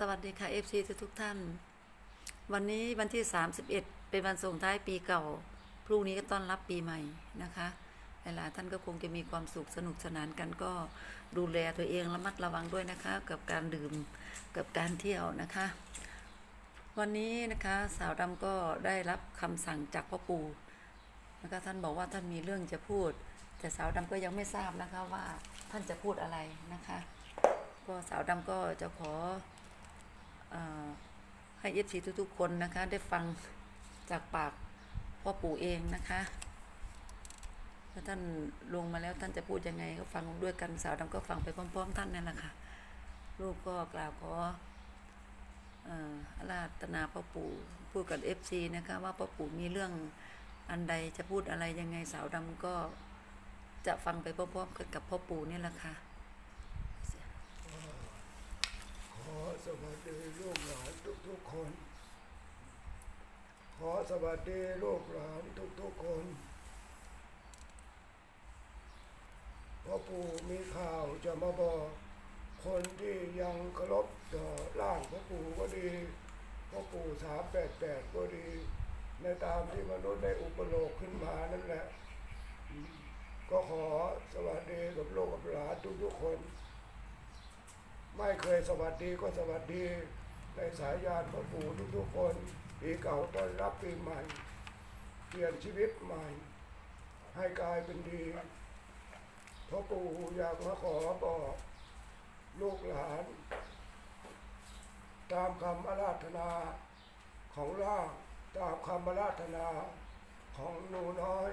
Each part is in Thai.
สวัสดีค่ะ FC ทุกทุกท่าน วันนี้วันที่ 31 เป็นวันส่งท้ายปีเก่า พรุ่งนี้ก็ต้อนรับปีใหม่นะคะหลายท่านก็คงจะมีความสุขสนุกสนานกันก็ดูแลตัวเองระมัดระวังด้วยนะคะ กับการดื่มกับการเที่ยวนะคะ วันนี้นะคะสาวดำก็ได้รับคำสั่งจากพ่อปู่นะคะท่านบอกว่าท่านมีเรื่องจะพูด แต่สาวดำก็ยังไม่ทราบนะคะว่าท่านจะพูดอะไรนะคะ ก็สาวดำก็จะขอ ให้เอฟซีทุกๆคนนะคะ ได้ฟังจากปากพ่อปู่เองนะคะถ้าท่านลงมาแล้วท่านจะพูดยังไงก็ฟังด้วยกันสาวดำก็ฟังไปพร้อม ๆ ท่านนั่นแหละค่ะลูกก็กล่าวขออาราธนาพ่อปู่พูดกับเอฟซีนะคะว่าพ่อปู่มีเรื่องอันใดจะพูดอะไรยังไงสาวดำก็จะฟังไปพร้อมๆกันกับพ่อปู่นี่แหละค่ะ ขอ สวัสดีลูกหลานทุกๆคน ขอสวัสดีลูกหลานทุกๆคนพ่อปู่มีข่าวจะมาบอก คนที่ยังเคารพต่อร่างพ่อปู่ก็ดีพ่อปู่สามแปดแปดก็ดี ในตามที่มนุษย์ได้อุปโลกขึ้นมานั่นแหละ ก็ขอสวัสดีกับลูกกับหลานทุกๆคน ไม่เคยสวัสดีก็สวัสดีในสายญาติพ่อปู่ทุกๆคนปีเก่าต้อนรับปีใหม่ เปลี่ยนชีวิตใหม่ ให้กลายเป็นดีพ่อปู่อยากมาขอบอกลูกหลาน ตามคำอาราธนาของล่างตามคำอาราธนาของหนูน้อย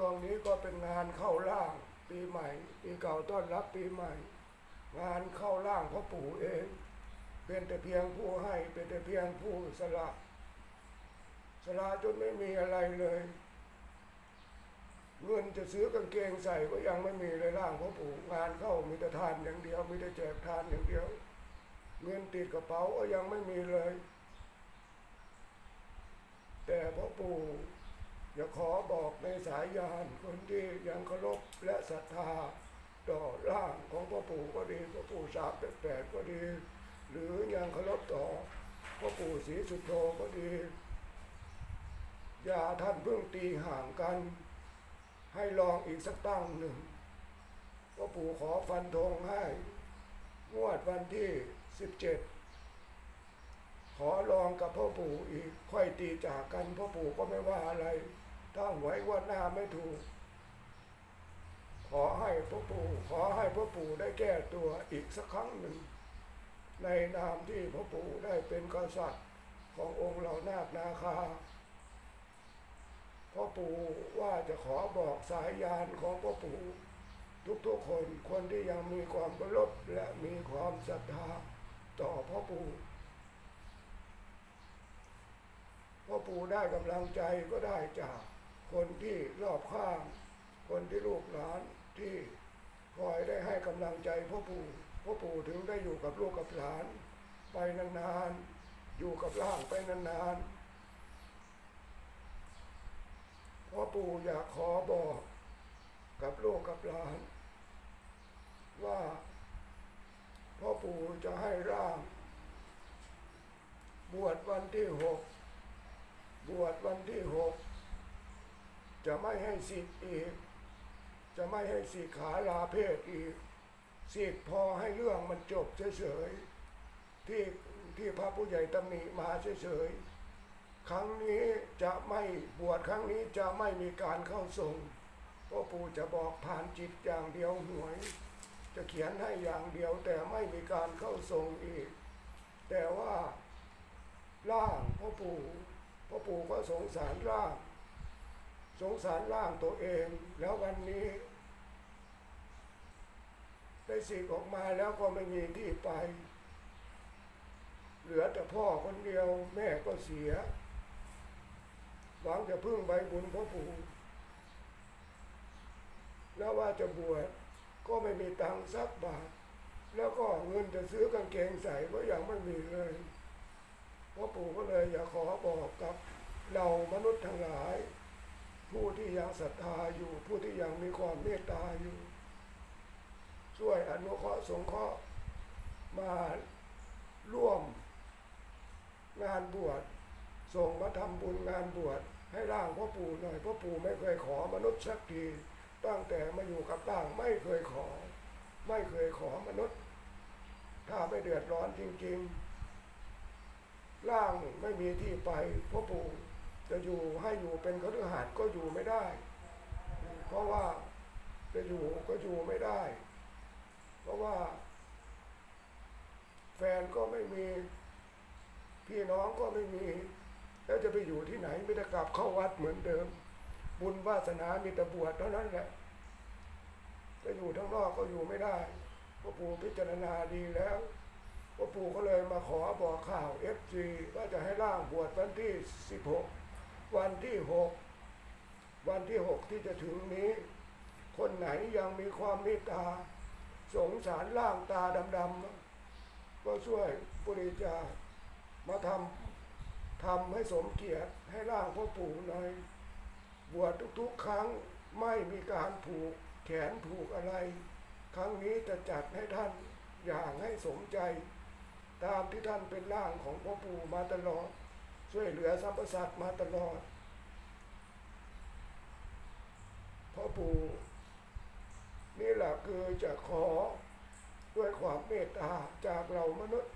ช่วงนี้ก็เป็นงานเข้าร่าง ปีใหม่ ปีเก่าต้อนรับปีใหม่ งานเข้าร่างพ่อปู่เอง เป็นแต่เพียงผู้ให้เป็นแต่เพียงผู้สละสละจนไม่มีอะไรเลยเงินจะซื้อกางเกงใส่ก็ยังไม่มีเลยร่างพ่อปู่งานเข้ามีแต่ทานอย่างเดียวมีแต่แจกทานอย่างเดียว เงินติดกระเป๋าก็ยังไม่มีเลย แต่พ่อปู่ อยากขอบอกในสายยานคนที่ยังเคารพและศรัทธา ต่อร่างของพ่อปู่ก็ดีพ่อปู่สามแปดแปดก็ดี หรือยังเคารพต่อพ่อปู่ศรีสุโธก็ดี อย่าท่านเพิ่งตีห่างกัน ให้ลองอีกสักตั้งหนึ่งพ่อปู่ขอฟันธงให้ งวดวันที่สิบเจ็ดขอลองกับพ่อปู่อีก ค่อยตีจากกันพ่อปู่ก็ไม่ว่าอะไร ถ้าหวยว่าหน้าไม่ถูก ขอให้พ่อปู่ขอให้พ่อปู่ได้แก้ตัวอีกสักครั้งหนึ่ง ในนามที่พ่อปู่ได้เป็นกษัตริย์ขององค์เหล่านาคนาคาพ่อปู่ว่าจะขอบอกสายยานของพ่อปู่ทุกๆคนคนที่ยังมีความเคารพและมีความศรัทธาต่อพ่อปู่พ่อปู่ได้กำลังใจก็ได้จาก คนที่รอบข้าง คนที่ลูกหลานที่คอยได้ให้กำลังใจพ่อปู่พ่อปู่ถึงได้อยู่กับลูกกับหลาน ไปนานๆ อยู่กับร่างไปนานๆพ่อปู่อยากขอบอกกับลูกกับหลาน ว่าพ่อปู่จะให้ร่าง บวชวันที่หกบวชวันที่หก จะไม่ให้สิทธิ์อีก จะไม่ให้สิขาลาเพศอีกสิทธิ์พอให้เรื่องมันจบเฉยๆที่ที่พระผู้ใหญ่ตำหนิมาเฉยๆครั้งนี้จะไม่บวชครั้งนี้จะไม่มีการเข้าทรงเพราะปู่จะบอกผ่านจิตอย่างเดียวหวย จะเขียนให้อย่างเดียวแต่ไม่มีการเข้าทรงอีก แต่ว่าร่างพ่อปู่พ่อปู่ก็สงสารร่าง สงสารร่างตัวเอง แล้ววันนี้ ได้สิ่งออกมาแล้วก็ไม่มีที่ไป เหลือแต่พ่อคนเดียวแม่ก็เสีย หวังจะพึ่งใบบุญพ่อปู่แล้วว่าจะบวชก็ไม่มีตังค์สักบาท แล้วก็เงินจะซื้อกางเกงใส่ก็ยังไม่มีเลยพ่อปู่ก็เลยอยากขอบอกกับเรามนุษย์ทั้งหลาย ผู้ที่ยังศรัทธาอยู่ ผู้ที่ยังมีความเมตตาอยู่ ช่วยอนุเคราะห์สงเคราะห์มาร่วมงานบวชส่งมาทำบุญงานบวชให้ร่างพ่อปู่หน่อยพ่อปู่ไม่เคยขอมนุษย์สักทีตั้งแต่มาอยู่กับร่างไม่เคยขอ ไม่เคยขอมนุษย์ ถ้าไม่เดือดร้อนจริงๆร่างไม่มีที่ไปพ่อปู่ จะอยู่ให้อยู่เป็นคฤหาสน์ก็อยู่ไม่ได้ เพราะว่าจะอยู่ก็อยู่ไม่ได้ เพราะว่า แฟนก็ไม่มี พี่น้องก็ไม่มี แล้วจะไปอยู่ที่ไหนไม่ได้กลับเข้าวัดเหมือนเดิม บุญวาสนามีแต่บวชเท่านั้นแหละจะอยู่ทั้งนอกก็อยู่ไม่ได้พ่อปู่พิจารณาดีแล้วพ่อปู่ก็เลยมาขอบอกข่าวเอฟซีว่าจะให้ร่างบวชวันที่16 วันที่6วันที่6ที่จะถึงนี้ คนไหนยังมีความเมตตา สงสารร่างตาดำๆก็ช่วยบริจาคมาทำทำให้สมเกียรติให้ร่างพ่อปู่หน่อยบวชทุกๆ ครั้งไม่มีการผูกแขนผูกอะไร ครั้งนี้จะจัดให้ท่านอย่างให้สมใจ ตามที่ท่านเป็นร่างของพ่อปู่มาตลอด ช่วยเหลือสัมปสัตว์มาตลอดพ่อปู่นี่แหละคือจะขอด้วยความเมตตาจากเรามนุษย์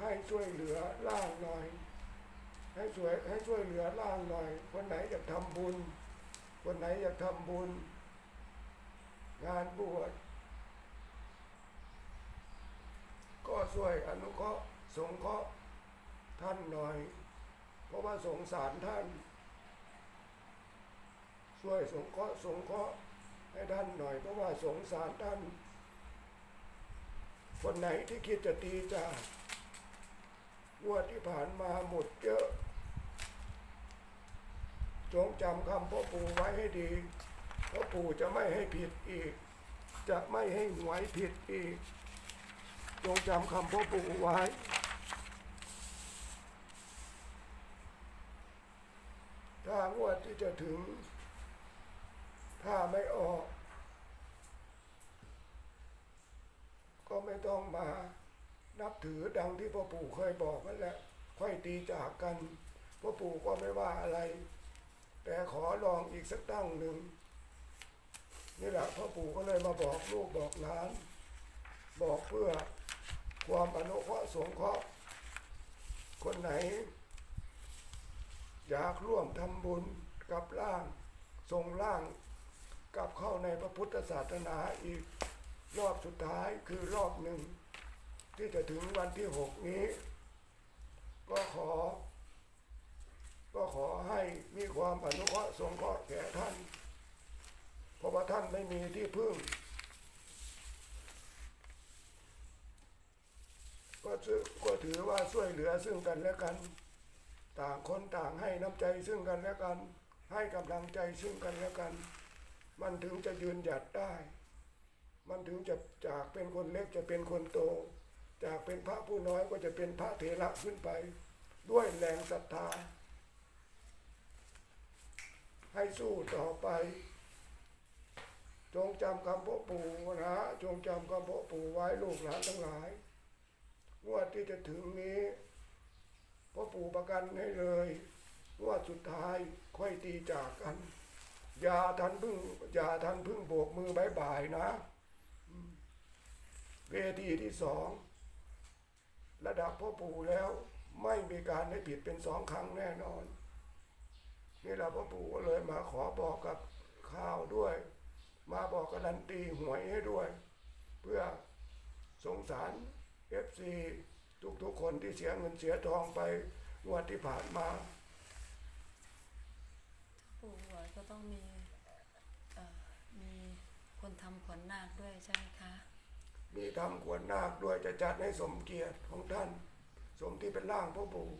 ให้ช่วยเหลือร่างหน่อย ให้ช่วยให้ช่วยเหลือร่างหน่อย คนไหนอยากทำบุญ คนไหนอยากทำบุญ งานบวชก็ช่วยอนุเคราะห์สงเคราะห์ ท่านหน่อย เพราะว่าสงสารท่าน ช่วยสงเคราะห์สงเคราะห์ให้ท่านหน่อย เพราะว่าสงสารท่าน คนไหนที่คิดจะตีจากงวดที่ผ่านมาหมดเยอะ จงจำคำพ่อปู่ไว้ให้ดีพ่อปู่จะไม่ให้ผิดอีก จะไม่ให้หวยผิดอีก จงจำคำพ่อปู่ไว้ ถ้า งวดที่จะถึง ถ้าไม่ออก ก็ไม่ต้องมานับถือดังที่พ่อปู่เคยบอกนั่นแหละ ค่อยตีจากกันพ่อปู่ก็ไม่ว่าอะไร แต่ขอลองอีกสักตั้งหนึ่งนี่แหละพ่อปู่ก็เลยมาบอกลูกบอกหลาน บอกเพื่อความอนุเคราะห์สงเคราะห์คนไหน อยากร่วมทำบุญกับร่างส่งร่างกลับเข้าในพระพุทธศาสนาอีกรอบสุดท้ายคือรอบหนึ่ง ที่จะถึงวันที่หกนี้ ก็ขอ ก็ขอให้มีความอนุเคราะห์สงเคราะห์แก่ท่าน เพราะว่าท่านไม่มีที่พึ่ง ก็ถือก็ถือว่าช่วยเหลือซึ่งกันและกัน ต่างคนต่างให้น้ำใจซึ่งกันและกัน ให้กำลังใจซึ่งกันและกัน มันถึงจะยืนหยัดได้ มันถึงจะจากเป็นคนเล็กจะเป็นคนโต จากเป็นพระผู้น้อยก็จะเป็นพระเถระขึ้นไป ด้วยแรงศรัทธา ให้สู้ต่อไป จงจำคำพ่อปู่นะจงจำคำพ่อปู่ไว้ลูกหลานทั้งหลายงวดที่จะถึงนี้ พ่อปู่ประกันให้เลยงวดสุดท้ายค่อยตีจากกัน อย่าทันพึ่งอย่าทันพึ่งโบกมือบายบายนะ เวทีที่สองระดับพ่อปู่แล้วไม่มีการให้ผิดเป็นสองครั้งแน่นอนนี่แหละพ่อปู่ก็เลยมาขอบอกกับข่าวด้วย มาบอกการันตีหวยให้ด้วย เพื่อสงสารเอฟซี ทุกๆคนที่เสียเงินเสียทองไปงวดที่ผ่านมาปู่บวชก็ต้องมีเอ่อมีคนทำขวัญนาคด้วยใช่ไหมคะ มีทำขวดนาคด้วยจะจัดให้สมเกียรติของท่าน สมที่เป็นร่างพ่อปู่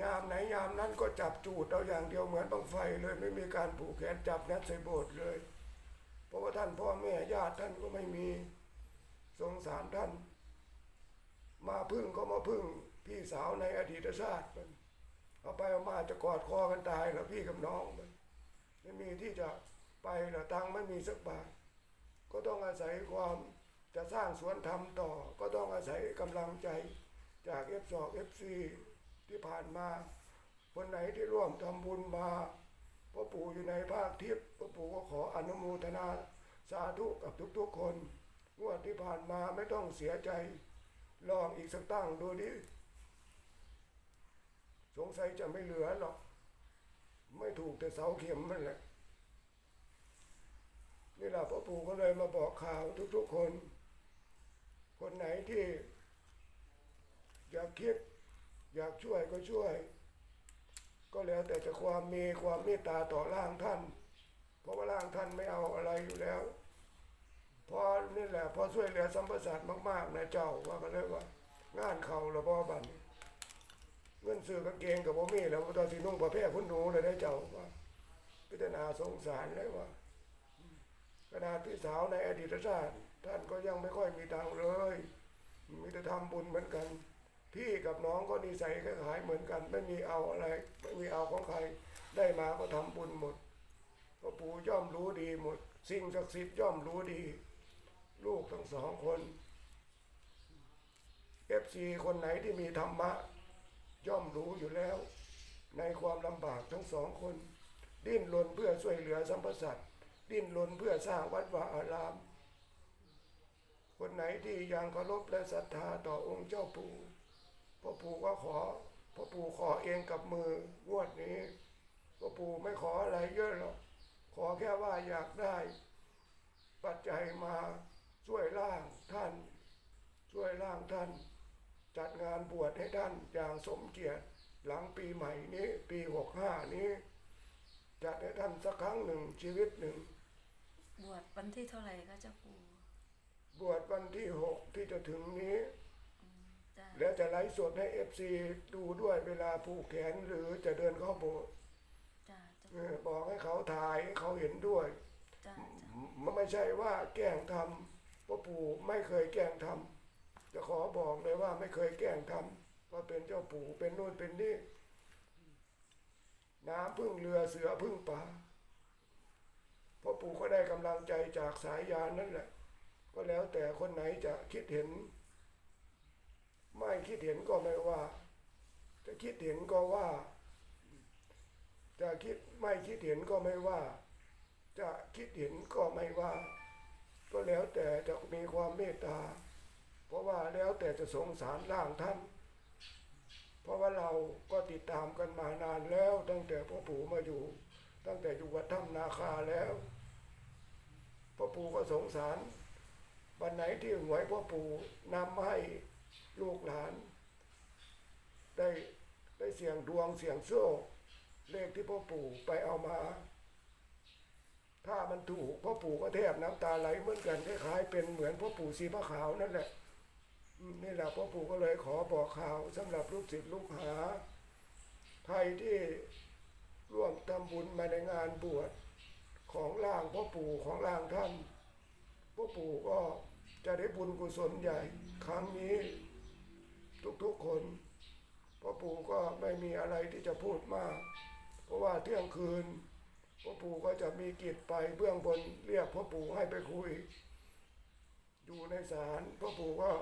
ยามไหนยามนั้นก็จับจูดเอาอย่างเดียวเหมือนบังไฟเลยไม่มีการผูกแขนจับนัดใส่โบสถ์เลย เพราะว่าท่านพ่อแม่ญาติท่านก็ไม่มีสงสารท่าน มาพึ่งก็มาพึ่งพี่สาวในอดีตชาติมันเอาไปเอามาจะกอดคอกันตายแล้วพี่กับน้องมันไม่มีที่จะไปละตังไม่มีสักบาทก็ต้องอาศัยความจะสร้างสวนธรรมต่อ ก็ต้องอาศัยกำลังใจจากเอฟสองเอฟซีที่ผ่านมาคนไหนที่ร่วมทำบุญมาพ่อปู่อยู่ในภาคทิพย์พ่อปู่ก็ขออนุโมทนาสาธุกับทุกๆคนงวดที่ผ่านมาไม่ต้องเสียใจ ลองอีกสักตั้งดูดิ สงสัยจะไม่เหลือหรอก ไม่ถูกแต่เสาเข็มมันแหละ นี่แหละพ่อปู่ก็เลยมาบอกข่าวทุกๆคน คนไหนที่ อยากคิด อยากช่วยก็ช่วย ก็แล้วแต่จะความมีความเมตตาต่อร่างท่าน เพราะว่าร่างท่านไม่เอาอะไรอยู่แล้ว พอนี่แหละพอช่วยเหลือสัมปสัตมากๆนะเจ้าว่ากันเลยว่า งานเขาละพ่อบันเงินซื้อกางเกงกับพ่มีแล้วตอนสีนุ่งประเภทพุ่นหนูเลยได้เจ้าว่าพิจารณาสงสารเลยว่าขนาดพี่สาวในอดีตชาติท่านก็ยังไม่ค่อยมีตังเลย มีแต่ทำบุญเหมือนกัน พี่กับน้องก็นิสัยคล้ายเหมือนกัน ไม่มีเอาอะไร ไม่มีเอาของใครได้มาก็ทำบุญหมดพ่อปู่ย่อมรู้ดีหมด สิ่งศักดิ์สิทธิ์ย่อมรู้ดี ทั้งสองคนเอฟซีคนไหนที่มีธรรมะ ย่อมรู้อยู่แล้ว ในความลำบากทั้งสองคน ดิ้นรนเพื่อช่วยเหลือสัมปสัตดิ้นรนเพื่อสร้างวัดวาอาราม คนไหนที่ยังเคารพและศรัทธาต่อองค์เจ้าปู่พ่อปู่ก็ขอพ่อปู่ขอเองกับมืองวดนี้พ่อปู่ไม่ขออะไรเยอะหรอกขอแค่ว่าอยากได้ ปัจจัยมา ช่วยร่างท่าน ช่วยร่างท่าน จัดงานบวชให้ท่านอย่างสมเกียรติหลังปีใหม่นี้ปีหกห้านี้จัดให้ท่านสักครั้งหนึ่งชีวิตหนึ่ง บวชวันที่เท่าไหร่คะเจ้าปู่บวชวันที่หกที่จะถึงนี้ จ้าแล้วจะไลฟ์สดให้เอฟซีดูด้วยเวลาผูกแขนหรือจะเดินเข้าโบสถ์จ้าเจ้าเออบอกให้เขาถ่ายให้เขาเห็นด้วย จ้าจ้ามันไม่ใช่ว่าแกล้งทำ พ่อปู่ไม่เคยแกล้งทำจะขอบอกเลยว่าไม่เคยแกล้งทำว่าเป็นเจ้าปู่เป็นนู่นเป็นนี่น้ำพึ่งเรือเสือพึ่งป่าพ่อปู่ก็ได้กำลังใจจากสายยานนั่นแหละ ก็แล้วแต่คนไหนจะคิดเห็น ไม่คิดเห็นก็ไม่ว่า จะคิดเห็นก็ว่า จะคิดไม่คิดเห็นก็ไม่ว่า จะคิดเห็นก็ไม่ว่า ก็แล้วแต่จะมีความเมตตา เพราะว่าแล้วแต่จะสงสารร่างท่าน เพราะว่าเราก็ติดตามกันมานานแล้วตั้งแต่พ่อปู่มาอยู่ ตั้งแต่อยู่วัดถ้ำนาคาแล้วพ่อปู่ก็สงสารวันไหนที่หวยพ่อปู่นำมาให้ลูกหลาน ได้ได้เสียงดวงเสียงโชคเลขที่พ่อปู่ไปเอามา ถ้ามันถูกพ่อปู่ก็แทบน้ำตาไหลเหมือนกันคล้ายๆเป็นเหมือนพ่อปู่สีพระขาวนั่นแหละนี่แหละพ่อปู่ก็เลยขอบอกข่าวสำหรับลูกศิษย์ลูกหาใครที่ร่วมทำบุญมาในงานบวชของร่างพ่อปู่ของร่างท่านพ่อปู่ก็จะได้บุญกุศลใหญ่ครั้งนี้ ทุกๆคนพ่อปู่ก็ไม่มีอะไรที่จะพูดมาก เพราะว่าเที่ยงคืน พ่อปู่ก็จะมีกิจไปเบื้องบนเรียกพ่อปู่ให้ไปคุย อยู่ในศาลพ่อปู่ก็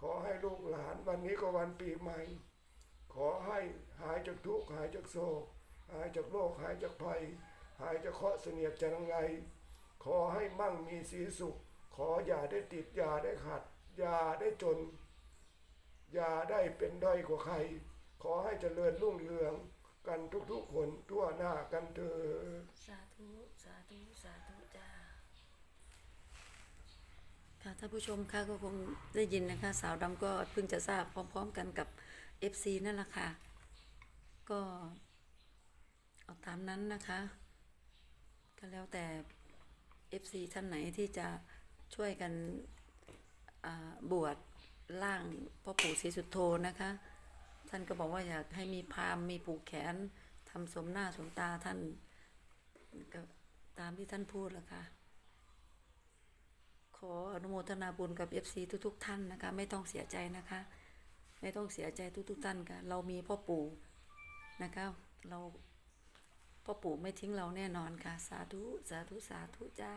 ขอให้ลูกหลานวันนี้ก็วันปีใหม่ ขอให้หายจากทุกข์หายจากโศก หายจากโรคหายจากภัย หายจากเคราะห์เสนียดจันไร ขอให้มั่งมีสีสุข ขออย่าได้ติดอย่าได้ขัดอย่าได้จน อย่าได้เป็นด้อยกว่าใคร ขอให้เจริญรุ่งเรือง กันทุกๆคนทั่วหน้ากันเถิดสาธุ สาธุ สาธุจ้าค่ะท่านผู้ชมค่ะก็คงได้ยินนะคะ สาวดำก็เพิ่งจะทราบพร้อม ๆ กันกับ FC นั่นแหละค่ะ ก็เอาตามนั้นนะคะ ก็แล้วแต่ FC ท่านไหนที่จะช่วยกันอ่าบวชร่างพ่อปู่ศรีสุโธนะคะ ท่านก็บอกว่าอยากให้มีพามมีผูกแขนทำสมหน้าสมตาท่านก็ตามที่ท่านพูดแหละค่ะ ขออนุโมทนาบุญกับ FC ทุก ๆ ท่านนะคะ ไม่ต้องเสียใจนะคะ ไม่ต้องเสียใจทุก ๆ ท่านค่ะเรามีพ่อปู่นะคะเราพ่อปู่ไม่ทิ้งเราแน่นอนค่ะ สาธุ สาธุ สาธุจ้า